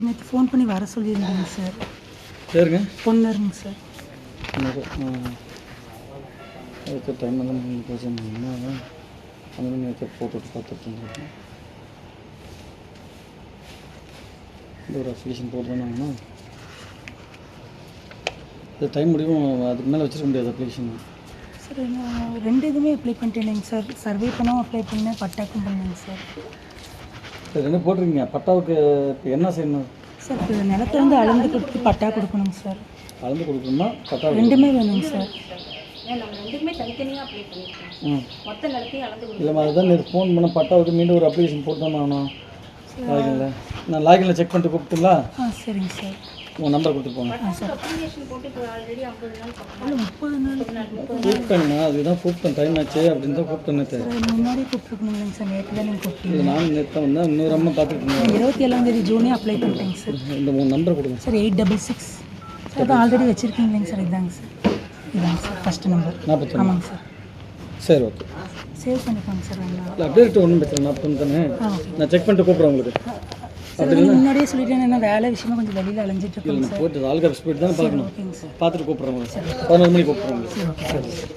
நேற்று ஃபோன் பண்ணி வர சொல்லியிருந்தாங்க சார் சரிங்க பொண்ணுருங்க சார் அதுக்கு டைம் எல்லாம் பிரச்சனை என்ன? அந்த மாதிரி நேற்று போட்டுட்டு பார்த்துட்டு இருந்தேன். இந்த ஒரு அப்ளிகேஷன் போட்டுருந்தாங்கன்னா அது டைம் முடியும்? அதுக்கு மேலே வச்சிருக்க முடியாது அப்ளிகேஷன் சார் நான் ரெண்டு இதுவுமே அப்ளை பண்ணிட்டேங்க சார் சர்வே பண்ணவும் அப்ளை பண்ணேன் பட்டாக்கும் பண்ணேங்க சரி ரெண்டு போட்டிருக்கீங்க? பட்டாவுக்கு இப்போ என்ன செய்யணும்? சார் இப்போ நிலத்தை வந்து அளந்து கொடுத்து பட்டா கொடுக்கணுங்க சார். கலந்து கொடுக்கணுமா? பட்டா ரெண்டுமே வேணுங்க சார். அளந்து இல்லைம்மா அதுதான் ஃபோன் பண்ண பட்டாவுக்கு மீண்டும் ஒரு அப்ளிகேஷன் போட்டு தான் ஆகணும் லாகின்ல நான் லாகின்ல செக் பண்ணிட்டு கூப்பிட்டுங்களா? ஆ சரிங்க சார். உங்கள் நம்பர் கொடுத்துட்டு போங்க. கூப்பிட்டேங்கண்ணா அதுதான் கூப்பிட்டேன் டைம் ஆச்சு அப்படின்னு தான் கூப்பிட்டேன் முன்னாடி கூப்பிட்டுருக்கணுங்க சார் நேற்று தான் நீங்கள் கூப்பிட்டீங்க. இது நானும் நேற்று தான் வந்தேன். இன்னொரு அம்மா பார்த்துட்டு இருந்தேன் இருபத்தி ஏழாம் தேதி ஜூனே அப்ளை பண்ணிட்டேங்க சார் இந்த மூணு நம்பர் கொடுங்க. Sir eight double six sir அதான் ஆல்ரெடி வச்சுருக்கீங்களேங்க சார் இதாங்க சார் இதாங்க சார் ஃபஸ்ட்டு நம்பர் நாற்பத்தொன்று ஆமாங்க சார் சரி ஓகே சேவ் பண்ணிக்கோங்க சார் அப்டேட் ஒன்றும் பிரச்சனை நாற்பத்தொன்று தானே? நான் செக் பண்ணிட்டு கூப்பிட்றேன் உங்களுக்கு. முன்னாடியே சொல்லிட்டேன் என்ன வேலை விஷயமா கொஞ்சம் வெளியில் அலைஞ்சிட்டு இருக்கேங்க போயிட்டு ஆல்கார் ஸ்பீட் தானே பார்க்கணும். பார்த்துட்டு உங்களுக்கு பதினோரு மணிக்கு ஓகே